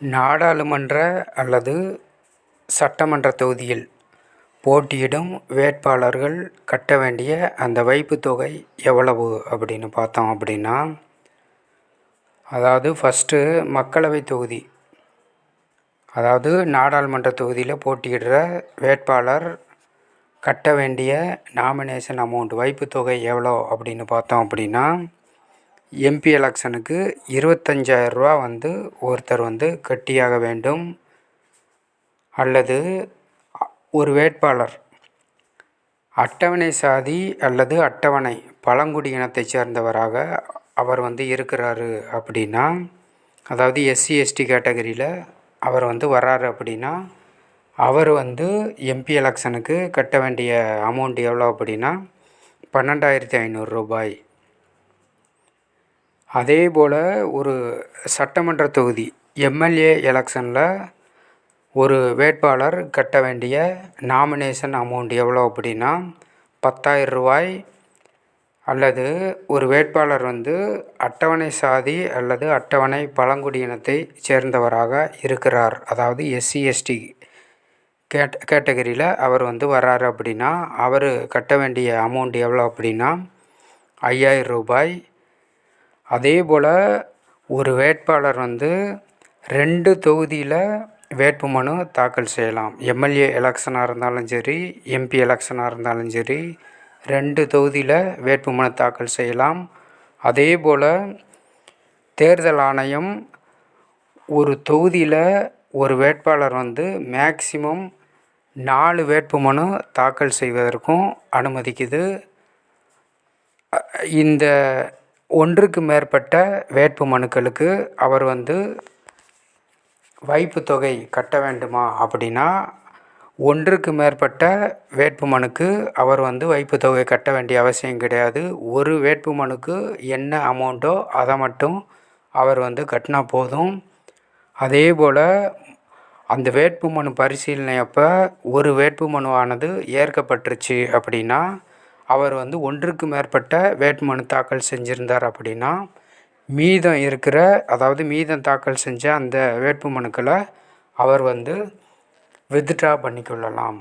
நாடாளுமன்ற அல்லது சட்டமன்ற தொகுதியில் போட்டியிடும் வேட்பாளர்கள் கட்ட வேண்டிய அந்த வைப்புத் தொகை எவ்வளவு அப்படின்னு பார்த்தோம் அப்படின்னா அதாவது ஃபஸ்ட்டு மக்களவைத் தொகுதி அதாவது நாடாளுமன்ற தொகுதியில் போட்டியிடுற வேட்பாளர் கட்ட வேண்டிய நாமினேஷன் அமௌண்ட் வைப்பு தொகை எவ்வளோ அப்படின்னு பார்த்தோம் அப்படின்னா எம்பி எலெக்ஷனுக்கு இருபத்தஞ்சாயிரரூவா வந்து ஒருத்தர் வந்து கட்டியாக வேண்டும். அல்லது ஒரு வேட்பாளர். அட்டவணை சாதி அல்லது அட்டவணை பழங்குடி இனத்தைச் சேர்ந்தவராக அவர் வந்து இருக்கிறாரு அப்படின்னா அதாவது எஸ்சி எஸ்டி கேட்டகரியில் அவர் வந்து வர்றாரு அப்படின்னா அவர் வந்து எம்பி எலெக்ஷனுக்கு கட்ட வேண்டிய அமௌண்ட் எவ்வளோ அப்படின்னா பன்னெண்டாயிரத்தி ஐநூறு ரூபாய். அதே போல் ஒரு சட்டமன்ற தொகுதி எம்எல்ஏ எலெக்ஷனில் ஒரு வேட்பாளர் கட்ட வேண்டிய நாமினேஷன் அமௌண்ட் எவ்வளோ அப்படின்னா பத்தாயிரம் ரூபாய் அல்லது ஒரு வேட்பாளர் வந்து அட்டவணை சாதி அல்லது அட்டவணை பழங்குடியினத்தை சேர்ந்தவராக இருக்கிறார். அதாவது எஸ்சி எஸ்டி கேட் கேட்டகரியில் அவர் வந்து வர்றாரு அப்படின்னா அவர் கட்ட வேண்டிய அமௌண்ட் எவ்வளோ அப்படின்னா ஐயாயிரம் ரூபாய் அதே போல் ஒரு வேட்பாளர் வந்து ரெண்டு தொகுதியில் வேட்புமனு தாக்கல் செய்யலாம். எம்எல்ஏ எலெக்ஷனாக இருந்தாலும் சரி எம்பி எலெக்ஷனாக இருந்தாலும் சரி ரெண்டு தொகுதியில் வேட்புமனு தாக்கல் செய்யலாம். அதே போல் தேர்தல் ஆணையம் ஒரு தொகுதியில் ஒரு வேட்பாளர் வந்து மேக்சிமம் நாலு வேட்புமனு தாக்கல் செய்வதற்கும் அனுமதிக்குது. இந்த ஒன்றுக்கு மேற்பட்ட வேட்பு மனுக்களுக்கு அவர் வந்து வைப்புத்தொகை கட்ட வேண்டுமா அப்படின்னா ஒன்றுக்கு மேற்பட்ட வேட்பு மனுக்கு அவர் வந்து வைப்புத்தொகை கட்ட வேண்டிய அவசியம் கிடையாது. ஒரு வேட்பு மனுக்கு என்ன அமௌண்ட்டோ அதை மட்டும் அவர் வந்து கட்டினா போதும். அதே போல் அந்த வேட்பு மனு பரிசீலனை அப்போ ஒரு வேட்பு மனுவானது ஏற்கப்பட்டுருச்சு அப்படின்னா அவர் வந்து ஒன்றுக்கு மேற்பட்ட வேட்புமனு தாக்கல் செஞ்சுருந்தார் அப்படின்னா மீதம் இருக்கிற அதாவது மீதம் தாக்கல் செஞ்ச அந்த வேட்பு மனுக்களை அவர் வந்து வித்ட்ரா பண்ணிக்கொள்ளலாம்.